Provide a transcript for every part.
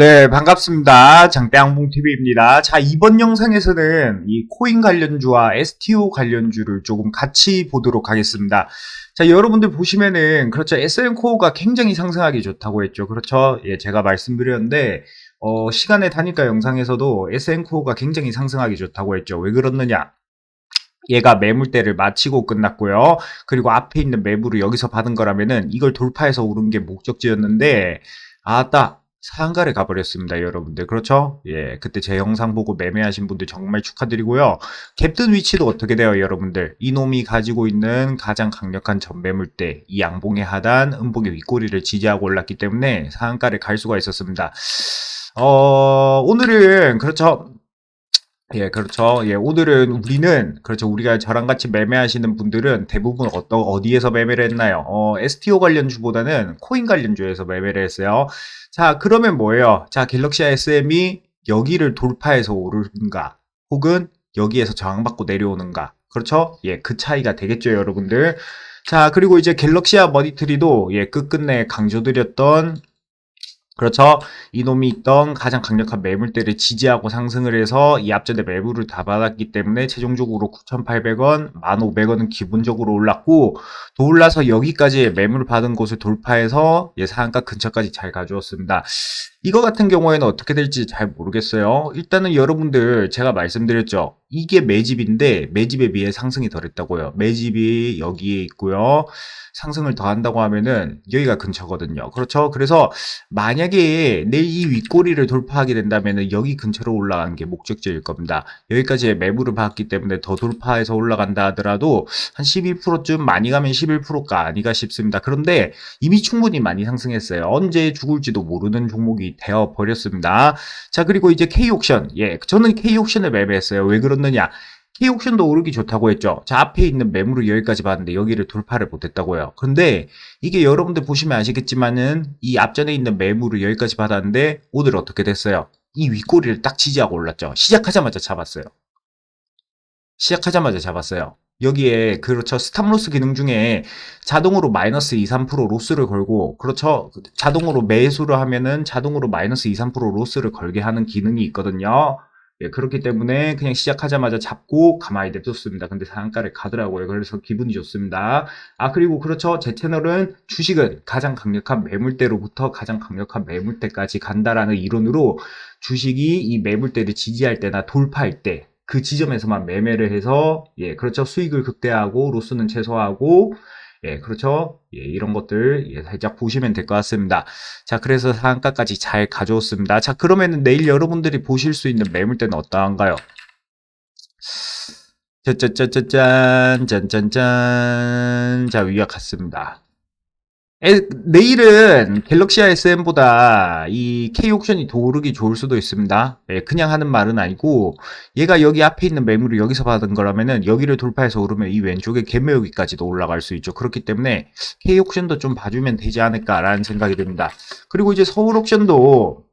네, 반갑습니다. 장대항봉TV입니다. 자, 이번 영상에서는 이 코인 관련주와 STO 관련주를 조금 같이 보도록 하겠습니다. 자, 여러분들 보시면은, 그렇죠. SN코어가 굉장히 상승하기 좋다고 했죠. 그렇죠. 예, 제가 말씀드렸는데, 어, 시간의 단위가 영상에서도 SN코어가 굉장히 상승하기 좋다고 했죠. 왜 그렇느냐? 얘가 매물대를 마치고 끝났고요. 그리고 앞에 있는 매물을 여기서 받은 거라면은 이걸 돌파해서 오른 게 목적지였는데, 아따, 상가를 가버렸습니다, 여러분들. 그렇죠? 예, 그때 제 영상 보고 매매하신 분들 정말 축하드리고요. 캡든 위치도 어떻게 돼요, 여러분들? 이놈이 가지고 있는 가장 강력한 전매물대, 이 양봉의 하단, 음봉의 윗꼬리를 지지하고 올랐기 때문에 상가를 갈 수가 있었습니다. 어, 오늘은, 그렇죠. 예, 그렇죠. 예, 오늘은 우리는, 그렇죠. 우리가 저랑 같이 매매하시는 분들은 대부분 어떤, 어디에서 매매를 했나요? 어, STO 관련주보다는 코인 관련주에서 매매를 했어요. 자, 그러면 뭐예요? 자, 갤럭시 SM이 여기를 돌파해서 오르는가? 혹은 여기에서 저항받고 내려오는가? 그렇죠? 예, 그 차이가 되겠죠, 여러분들. 자, 그리고 이제 갤럭시아 머니트리도 예, 끝끝내 강조드렸던 그렇죠. 이놈이 있던 가장 강력한 매물대를 지지하고 상승을 해서 이 앞전에 매물을 다 받았기 때문에 최종적으로 9,800원, 1,500원은 기본적으로 올랐고 더 올라서 여기까지 매물 받은 곳을 돌파해서 예, 상한가 근처까지 잘 가져왔습니다. 이거 같은 경우에는 어떻게 될지 잘 모르겠어요. 일단은 여러분들 제가 말씀드렸죠. 이게 매집인데 매집에 비해 상승이 덜했다고요. 매집이 여기에 있고요. 상승을 더한다고 하면은 여기가 근처거든요. 그렇죠? 그래서 만약에 내일 이 윗꼬리를 돌파하게 된다면은 여기 근처로 올라가는 게 목적지일 겁니다. 여기까지 매물을 받았기 때문에 더 돌파해서 올라간다 하더라도 한 11%쯤 많이 가면 11%가 아니가 싶습니다. 그런데 이미 충분히 많이 상승했어요. 언제 죽을지도 모르는 종목이 되어 버렸습니다. 자, 그리고 이제 K옥션. 예, 저는 K옥션을 매매했어요. 왜 그 렇느냐? K옥션도 오르기 좋다고 했죠. 자, 앞에 있는 매물을 여기까지 봤는데 여기를 돌파를 못했다고요. 근데 이게 여러분들 보시면 아시겠지만은 이 앞전에 있는 매물을 여기까지 받았는데 오늘 어떻게 됐어요? 이 윗꼬리를 딱 지지하고 올랐죠. 시작하자마자 잡았어요. 시작하자마자 잡았어요. 여기에 그렇죠 스탑로스 기능 중에 자동으로 마이너스 2, 3% 로스를 걸고 그렇죠 자동으로 매수를 하면은 자동으로 마이너스 2, 3% 로스를 걸게 하는 기능이 있거든요. 예, 그렇기 때문에 그냥 시작하자마자 잡고 가만히 냅뒀습니다. 근데 상한가를 가더라고요. 그래서 기분이 좋습니다. 아, 그리고 그렇죠. 제 채널은 주식은 가장 강력한 매물대로부터 가장 강력한 매물대까지 간다라는 이론으로 주식이 이 매물대를 지지할 때나 돌파할 때 그 지점에서만 매매를 해서 예, 그렇죠. 수익을 극대화하고 로스는 최소화하고 예, 그렇죠. 예, 이런 것들 예, 살짝 보시면 될 것 같습니다. 자, 그래서 상한가까지 잘 가져왔습니다. 자, 그러면은 내일 여러분들이 보실 수 있는 매물대는 어떠한가요? 짜짜짜짜짠, 짠짠짠. 자, 위와 같습니다. 에, 내일은 갤럭시 SM보다 이 K옥션이 더 오르기 좋을 수도 있습니다. 예, 그냥 하는 말은 아니고 얘가 여기 앞에 있는 매물을 여기서 받은 거라면은 여기를 돌파해서 오르면 이 왼쪽에 개매우기까지도 올라갈 수 있죠. 그렇기 때문에 K옥션도 좀 봐주면 되지 않을까라는 생각이 듭니다. 그리고 이제 서울 옥션도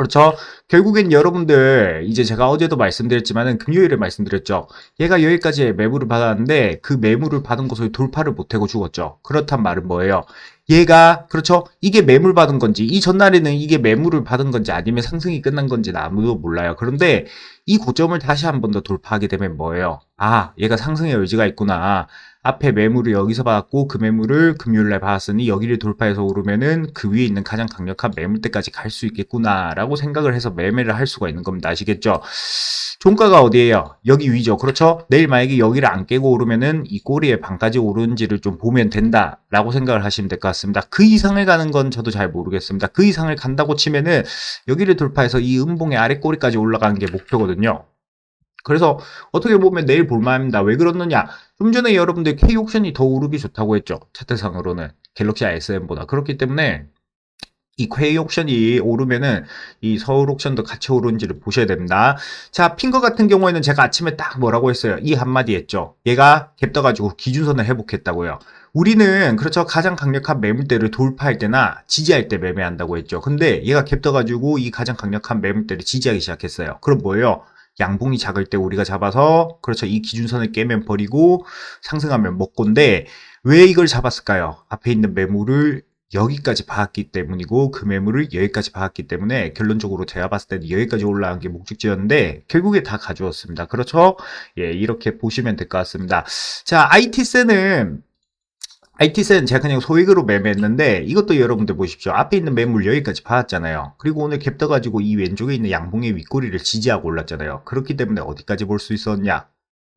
그렇죠. 결국엔 여러분들, 이제 제가 어제도 말씀드렸지만은 금요일에 말씀드렸죠. 얘가 여기까지 매물을 받았는데 그 매물을 받은 곳을 돌파를 못하고 죽었죠. 그렇단 말은 뭐예요? 얘가, 그렇죠. 이게 매물 받은 건지, 이 전날에는 이게 매물을 받은 건지 아니면 상승이 끝난 건지는 아무도 몰라요. 그런데 이 고점을 다시 한 번 더 돌파하게 되면 뭐예요? 아, 얘가 상승의 의지가 있구나. 앞에 매물을 여기서 받았고 그 매물을 금요일날 받았으니 여기를 돌파해서 오르면은 그 위에 있는 가장 강력한 매물대까지 갈 수 있겠구나라고 생각을 해서 매매를 할 수가 있는 겁니다. 아시겠죠? 종가가 어디예요? 여기 위죠. 그렇죠? 내일 만약에 여기를 안 깨고 오르면은 이 꼬리에 반까지 오르는지를 좀 보면 된다라고 생각을 하시면 될 것 같습니다. 그 이상을 가는 건 저도 잘 모르겠습니다. 그 이상을 간다고 치면은 여기를 돌파해서 이 음봉의 아래 꼬리까지 올라가는 게 목표거든요. 그래서 어떻게 보면 내일 볼만합니다. 왜 그렇느냐? 좀 전에 여러분들 K옥션이 더 오르기 좋다고 했죠. 차트상으로는 갤럭시 SM보다. 그렇기 때문에 이 K옥션이 오르면은 이 서울 옥션도 같이 오르는지를 보셔야 됩니다. 자, 핑거 같은 경우에는 제가 아침에 딱 뭐라고 했어요. 이 한마디 했죠. 얘가 갭 떠가지고 기준선을 회복했다고요. 우리는 그렇죠 가장 강력한 매물대를 돌파할 때나 지지할 때 매매한다고 했죠. 근데 얘가 갭 떠가지고 이 가장 강력한 매물대를 지지하기 시작했어요. 그럼 뭐예요? 양봉이 작을 때 우리가 잡아서 그렇죠 이 기준선을 깨면 버리고 상승하면 먹고인데 왜 이걸 잡았을까요? 앞에 있는 매물을 여기까지 봤기 때문이고 그 매물을 여기까지 봤기 때문에 결론적으로 제가 봤을 때는 여기까지 올라간 게 목적지였는데 결국에 다 가져왔습니다. 그렇죠? 예, 이렇게 보시면 될 것 같습니다. 자, IT세는 IT세는 제가 그냥 소액으로 매매했는데 이것도 여러분들 보십시오. 앞에 있는 매물 여기까지 봤잖아요. 그리고 오늘 갭 떠가지고 이 왼쪽에 있는 양봉의 윗꼬리를 지지하고 올랐잖아요. 그렇기 때문에 어디까지 볼 수 있었냐?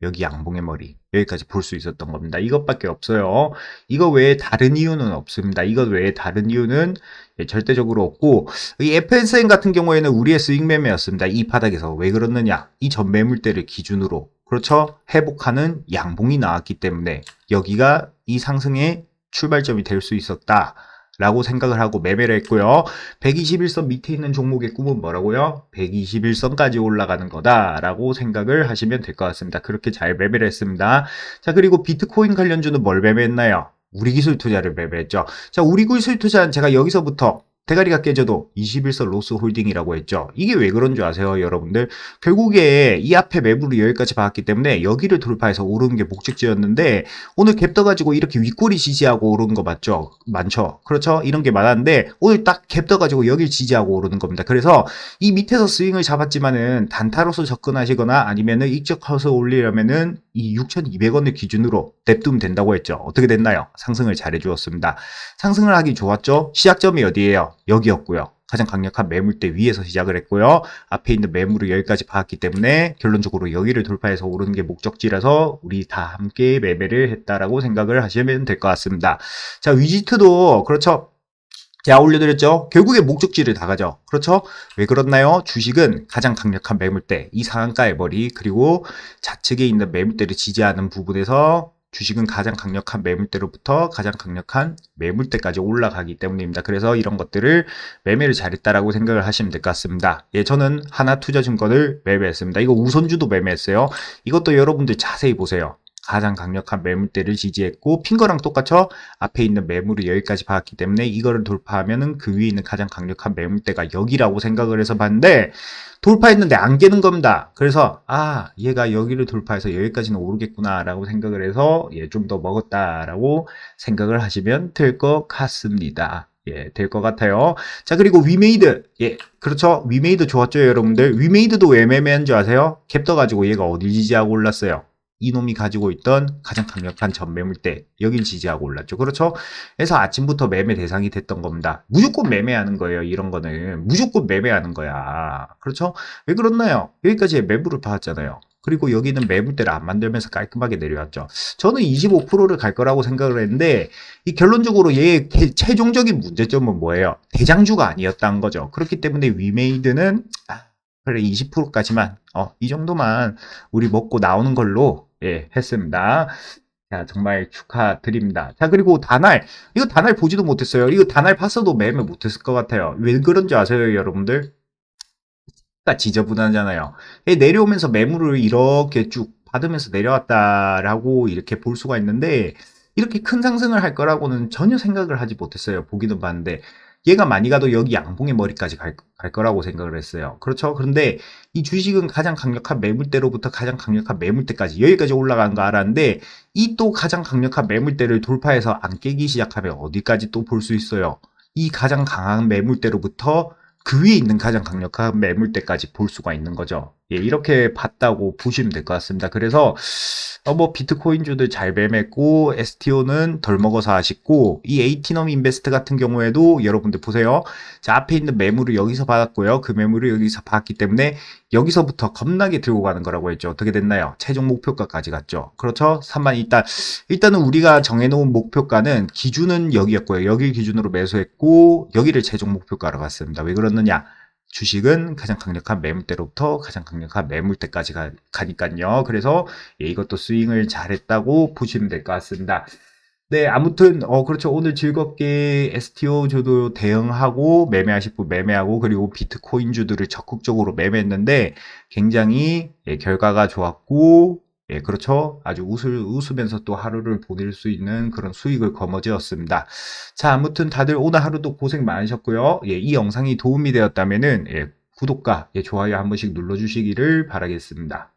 여기 양봉의 머리 여기까지 볼 수 있었던 겁니다. 이것밖에 없어요. 이거 외에 다른 이유는 없습니다. 이것 외에 다른 이유는 예, 절대적으로 없고 이 FSN 같은 경우에는 우리의 스윙 매매였습니다. 이 바닥에서 왜 그렇느냐? 이 전 매물대를 기준으로 그렇죠? 회복하는 양봉이 나왔기 때문에 여기가 이 상승의 출발점이 될 수 있었다. 라고 생각을 하고 매매를 했고요. 121선 밑에 있는 종목의 꿈은 뭐라고요? 121선까지 올라가는 거다라고 생각을 하시면 될 것 같습니다. 그렇게 잘 매매를 했습니다. 자, 그리고 비트코인 관련주는 뭘 매매했나요? 우리 기술 투자를 매매했죠. 자, 우리 기술 투자는 제가 여기서부터 대가리가 깨져도 21선 로스 홀딩이라고 했죠. 이게 왜 그런 줄 아세요, 여러분들? 결국에 이 앞에 매물이 여기까지 봤기 때문에 여기를 돌파해서 오르는 게 목적지였는데 오늘 갭 떠가지고 이렇게 윗꼬리 지지하고 오르는 거 맞죠? 많죠? 그렇죠? 이런 게 많았는데 오늘 딱 갭 떠가지고 여길 지지하고 오르는 겁니다. 그래서 이 밑에서 스윙을 잡았지만은 단타로서 접근하시거나 아니면은 익적해서 올리려면은 이 6,200원을 기준으로 냅두면 된다고 했죠. 어떻게 됐나요? 상승을 잘해 주었습니다. 상승을 하기 좋았죠? 시작점이 어디예요? 여기였고요. 가장 강력한 매물대 위에서 시작을 했고요. 앞에 있는 매물을 여기까지 봤기 때문에 결론적으로 여기를 돌파해서 오르는 게 목적지라서 우리 다 함께 매매를 했다라고 생각을 하시면 될 것 같습니다. 자, 위지트도 그렇죠. 제가 올려드렸죠. 결국에 목적지를 다 가죠. 그렇죠? 왜 그렇나요? 주식은 가장 강력한 매물대, 이 상한가의 머리, 그리고 좌측에 있는 매물대를 지지하는 부분에서 주식은 가장 강력한 매물대로부터 가장 강력한 매물대까지 올라가기 때문입니다. 그래서 이런 것들을 매매를 잘했다라고 생각을 하시면 될 것 같습니다. 예, 저는 하나 투자증권을 매매했습니다. 이거 우선주도 매매했어요. 이것도 여러분들 자세히 보세요. 가장 강력한 매물대를 지지했고 핑거랑 똑같죠? 앞에 있는 매물이 여기까지 봤기 때문에 이거를 돌파하면은 그 위에 있는 가장 강력한 매물대가 여기라고 생각을 해서 봤는데 돌파했는데 안 깨는 겁니다. 그래서 아 얘가 여기를 돌파해서 여기까지는 오르겠구나 라고 생각을 해서 예, 좀 더 먹었다라고 생각을 하시면 될 것 같습니다. 예, 될 것 같아요. 자, 그리고 위메이드. 예, 그렇죠. 위메이드 좋았죠, 여러분들. 위메이드도 왜 매매한 줄 아세요? 캡 떠가지고 얘가 어딜 지지하고 올랐어요? 이놈이 가지고 있던 가장 강력한 전매물대 여길 지지하고 올랐죠. 그렇죠? 그래서 아침부터 매매 대상이 됐던 겁니다. 무조건 매매하는 거예요. 이런 거는 무조건 매매하는 거야. 그렇죠? 왜 그렇나요? 여기까지 매물을 봐왔잖아요. 그리고 여기는 매물대를 안 만들면서 깔끔하게 내려왔죠. 저는 25%를 갈 거라고 생각을 했는데 이 결론적으로 얘의 최종적인 문제점은 뭐예요? 대장주가 아니었다는 거죠. 그렇기 때문에 위메이드는 아, 그래 20%까지만 어, 이 정도만 우리 먹고 나오는 걸로 예, 했습니다. 자, 정말 축하드립니다. 자, 그리고 다날. 이거 다날 보지도 못했어요. 이거 다날 봤어도 매매 못했을 것 같아요. 왜 그런지 아세요, 여러분들? 가 지저분하잖아요. 내려오면서 매물을 이렇게 쭉 받으면서 내려왔다라고 이렇게 볼 수가 있는데, 이렇게 큰 상승을 할 거라고는 전혀 생각을 하지 못했어요. 보기는 봤는데. 얘가 많이 가도 여기 양봉의 머리까지 갈, 갈 거라고 생각을 했어요. 그렇죠? 그런데 이 주식은 가장 강력한 매물대로부터 가장 강력한 매물대까지 여기까지 올라간 거 알았는데 이 또 가장 강력한 매물대를 돌파해서 안 깨기 시작하면 어디까지 또 볼 수 있어요? 이 가장 강한 매물대로부터 그 위에 있는 가장 강력한 매물대까지 볼 수가 있는 거죠. 예, 이렇게 봤다고 보시면 될 것 같습니다. 그래서 어, 뭐 비트코인주들 잘 매매했고 STO는 덜 먹어서 아쉽고 이 에이티넘 인베스트 같은 경우에도 여러분들 보세요. 자 앞에 있는 매물을 여기서 받았고요. 그 매물을 여기서 받았기 때문에 여기서부터 겁나게 들고 가는 거라고 했죠. 어떻게 됐나요? 최종 목표가까지 갔죠. 그렇죠? 3만 일단 일단은 우리가 정해놓은 목표가는 기준은 여기였고요. 여기 기준으로 매수했고 여기를 최종 목표가로 갔습니다. 왜 그러느냐? 주식은 가장 강력한 매물대로부터 가장 강력한 매물대까지 가, 가니까요. 그래서 예, 이것도 스윙을 잘했다고 보시면 될 것 같습니다. 네, 아무튼 어 그렇죠. 오늘 즐겁게 STO 주도 대응하고 매매하실 분 매매하고 그리고 비트코인 주들을 적극적으로 매매했는데 굉장히 예, 결과가 좋았고 예, 그렇죠. 아주 웃을, 웃으면서 또 하루를 보낼 수 있는 그런 수익을 거머쥐었습니다. 자, 아무튼 다들 오늘 하루도 고생 많으셨고요. 예, 이 영상이 도움이 되었다면은, 예, 구독과 예, 좋아요 한 번씩 눌러주시기를 바라겠습니다.